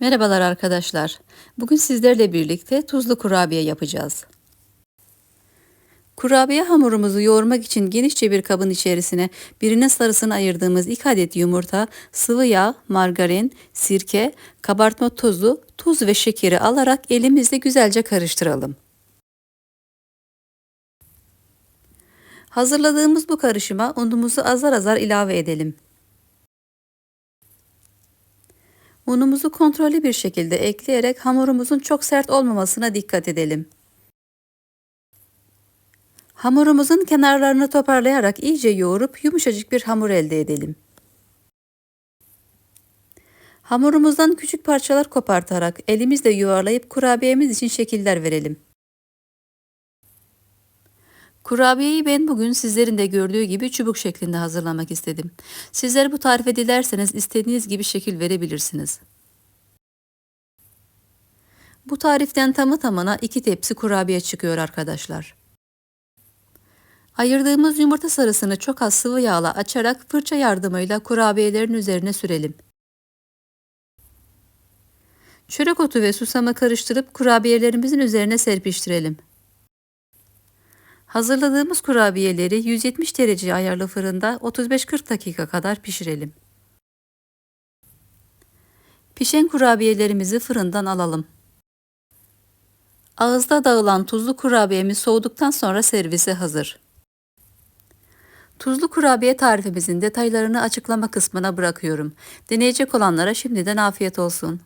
Merhabalar arkadaşlar. Bugün sizlerle birlikte tuzlu kurabiye yapacağız. Kurabiye hamurumuzu yoğurmak için genişçe bir kabın içerisine birinin sarısını ayırdığımız 2 adet yumurta, sıvı yağ, margarin, sirke, kabartma tozu, tuz ve şekeri alarak elimizle güzelce karıştıralım. Hazırladığımız bu karışıma unumuzu azar azar ilave edelim. Unumuzu kontrollü bir şekilde ekleyerek hamurumuzun çok sert olmamasına dikkat edelim. Hamurumuzun kenarlarını toparlayarak iyice yoğurup yumuşacık bir hamur elde edelim. Hamurumuzdan küçük parçalar kopartarak elimizle yuvarlayıp kurabiyemiz için şekiller verelim. Kurabiyeyi ben bugün sizlerin de gördüğü gibi çubuk şeklinde hazırlamak istedim. Sizler bu tarife dilerseniz istediğiniz gibi şekil verebilirsiniz. Bu tariften tamı tamına iki tepsi kurabiye çıkıyor arkadaşlar. Ayırdığımız yumurta sarısını çok az sıvı yağla açarak fırça yardımıyla kurabiyelerin üzerine sürelim. Çörek otu ve susamı karıştırıp kurabiyelerimizin üzerine serpiştirelim. Hazırladığımız kurabiyeleri 170 derece ayarlı fırında 35-40 dakika kadar pişirelim. Pişen kurabiyelerimizi fırından alalım. Ağızda dağılan tuzlu kurabiyemiz soğuduktan sonra servise hazır. Tuzlu kurabiye tarifimizin detaylarını açıklama kısmına bırakıyorum. Deneyecek olanlara şimdiden afiyet olsun.